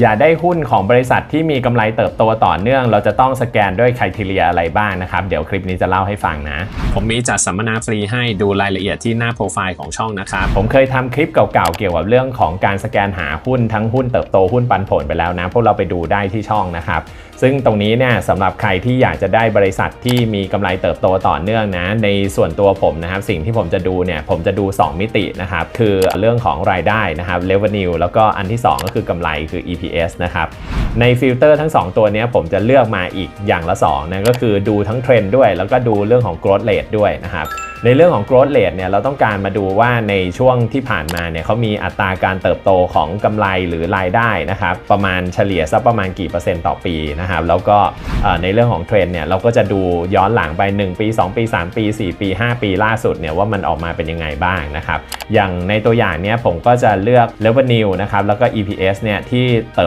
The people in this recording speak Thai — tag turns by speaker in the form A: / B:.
A: อย่าได้หุ้นของบริษัทที่มีกำไรเติบโตต่อเนื่อง เราจะต้องสแกนด้วยคุณทีเรียอะไรบ้างนะครับ เดี๋ยวคลิปนี้จะเล่าให้ฟังนะ
B: ผมมีจัดสัมมนาฟรีให้ดูรายละเอียดที่หน้าโปรไฟล์ของช่องนะครับ
A: ผมเคยทำคลิปเก่าๆ เกี่ยวกับเรื่องของการสแกนหาหุ้นทั้งหุ้นเติบโตหุ้นปันผลไปแล้วนะ พวกเราไปดูได้ที่ช่องนะครับ ซึ่งตรงนี้เนี่ยสำหรับใครที่อยากจะได้บริษัทที่มีกำไรเติบโตต่อเนื่องนะ ในส่วนตัวผมนะครับ สิ่งที่ผมจะดูเนี่ยผมจะดู 2 มิตินะครับ คือเรื่องของรายได้นะครับ revenue แล้วก็อันที่ 2 ก็คือกำไรคือ GPS นะครับในฟิลเตอร์ทั้ง 2 ตัวนี้ผมจะเลือกมาอีกอย่างละ2นะก็คือดูทั้งเทรนด์ด้วย แล้วก็ดูเรื่องของ growth rate ด้วยนะครับ ในเรื่องของ growth rate เนี่ยเราต้องการมาดูว่าในช่วงที่ผ่านมาเนี่ยเขามีอัตราการเติบโตของกำไรหรือรายได้นะครับประมาณเฉลี่ยสักประมาณกี่เปอร์เซ็นต์ต่อปีนะครับแล้วก็ในเรื่องของเทรนเนี่ยเราก็จะดูย้อนหลังไป 1 ปี 2 ปี 3 ปี 4 ปี 5 ปีล่าสุดเนี่ยว่ามันออกมาเป็นยังไงบ้างนะครับอย่างในตัวอย่างเนี้ยผมก็จะเลือก revenue นะครับแล้วก็ EPS เนี่ยที่เติบ